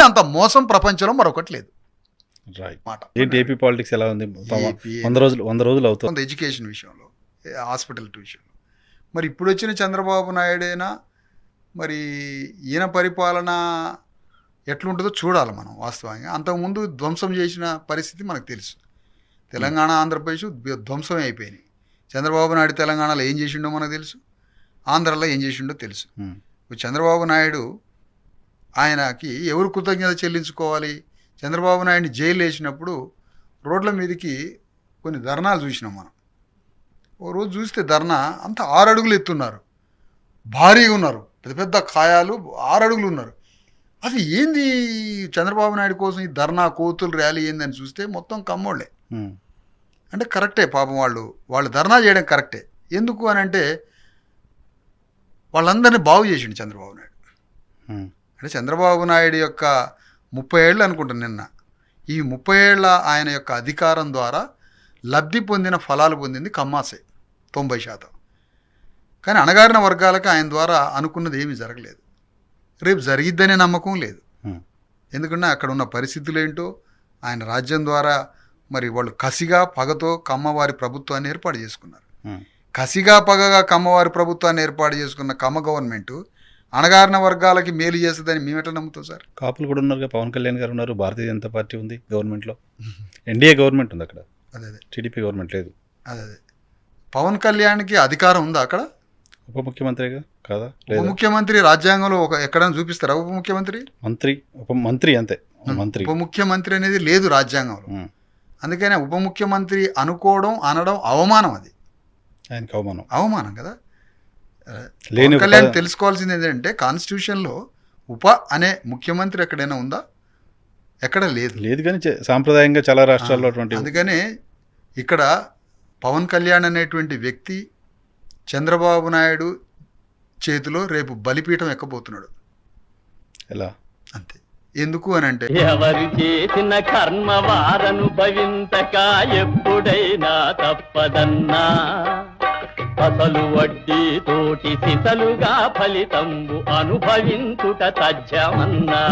అంత మోసం ప్రపంచంలో మరొకటి లేదు. మాట. ఏంటి ఏపీ పాలిటిక్స్ ఎలా ఉంది? వంద రోజులు వంద రోజులు అవుతుంది. ఎడ్యుకేషన్ విషయంలో హాస్పిటల్ విషయంలో మరి ఇప్పుడు వచ్చిన చంద్రబాబు నాయుడైనా? మరి ఈయన పరిపాలన ఎట్లుంటుందో చూడాలి మనం వాస్తవంగా. అంతకుముందు ధ్వంసం చేసిన పరిస్థితి మనకు తెలుసు. తెలంగాణ ఆంధ్రప్రదేశ్ ధ్వ- ధ్వంసమే అయిపోయినాయి. చంద్రబాబు నాయుడు తెలంగాణలో ఏం చేసిండో మనకు తెలుసు. ఆంధ్రలో ఏం చేసిండో తెలుసు. ఇప్పుడు చంద్రబాబు నాయుడు ఆయనకి ఎవరు కృతజ్ఞత చెల్లించుకోవాలి? చంద్రబాబు నాయుడిని జైలు వేసినప్పుడు రోడ్ల మీదకి కొన్ని ధర్నాలు చూసినాం మనం. ఓ రోజు చూస్తే ధర్నా అంత ఆరు అడుగులు ఎత్తున్నారు. భారీగా ఉన్నారు. పెద్ద పెద్ద కాయాలు ఆరు అడుగులు ఉన్నారు. అది ఏంది? చంద్రబాబు నాయుడు కోసం ఈ ధర్నా కోతులు ర్యాలీ ఏందని చూస్తే మొత్తం కమ్మోళ్ళే. అంటే కరెక్టే పాపం వాళ్ళు. వాళ్ళు ధర్నా చేయడం కరెక్టే. ఎందుకు అని అంటే వాళ్ళందరినీ బాగు చేసిండు చంద్రబాబు నాయుడు. అంటే చంద్రబాబు నాయుడు యొక్క ముప్పై ఏళ్ళు అనుకుంటాను నిన్న. ఈ ముప్పై ఏళ్ళ ఆయన యొక్క అధికారం ద్వారా లబ్ధి పొందిన ఫలాలు పొందింది కమ్మాసే తొంభై శాతం. కానీ అణగారిన వర్గాలకు ఆయన ద్వారా అనుకున్నది ఏమీ జరగలేదు. రేపు జరిగిద్దనే నమ్మకం లేదు. ఎందుకంటే అక్కడ ఉన్న పరిస్థితులు ఏంటో ఆయన రాజ్యం ద్వారా మరి వాళ్ళు కసిగా పగతో కమ్మవారి ప్రభుత్వాన్ని ఏర్పాటు చేసుకున్నారు. కసిగా పగగా కమ్మవారి ప్రభుత్వాన్ని ఏర్పాటు చేసుకున్న కమ్మ గవర్నమెంట్ అణగారిన వర్గాలకి మేలు చేస్తుందని మేమెట్లా నమ్ముతాం సార్? కాపులు కూడా ఉన్నారు పవన్ కళ్యాణ్ గారు ఉన్నారు. భారతీయ జనతా పార్టీ ఉంది గవర్నమెంట్లో. ఎన్డీఏ గవర్నమెంట్ ఉంది అక్కడ. అదే అదే. టీడీపీ గవర్నమెంట్ లేదు. అదే అదే. పవన్ కళ్యాణ్కి అధికారం ఉందా అక్కడ? ఉప ముఖ్యమంత్రిగా కాదా? ఉప ముఖ్యమంత్రి రాజ్యాంగంలో ఒక ఎక్కడైనా చూపిస్తారా ఉప ముఖ్యమంత్రి? మంత్రి ఉప మంత్రి అంతే. మంత్రి. ఉప ముఖ్యమంత్రి అనేది లేదు రాజ్యాంగంలో. అందుకనే ఉప ముఖ్యమంత్రి అనుకోవడం అనడం అవమానం అది. ఆయనకి అవమానం. అవమానం కదా? లేని కళ్యాణ్ తెలుసుకోవాల్సింది ఏంటంటే కాన్స్టిట్యూషన్లో ఉప అనే ముఖ్యమంత్రి ఎక్కడైనా ఉందా? ఎక్కడ లేదు. లేదు కానీ చే- సాంప్రదాయంగా చాలా రాష్ట్రాల్లో అటువంటి అందుకనే ఇక్కడ పవన్ కళ్యాణ్ అనేటువంటి వ్యక్తి చంద్రబాబు నాయుడు చేతిలో రేపు బలిపీఠం ఎక్కబోతున్నాడు. ఎలా? అంతే. ఎందుకు అని అంటే ఎవరు చేసిన కర్మ వారనుభవింతక ఎప్పుడైనా తప్పదన్నా. అసలు వడ్డీ తోటి సిసలుగా ఫలితంబు అనుభవించుట తథ్యమన్నా.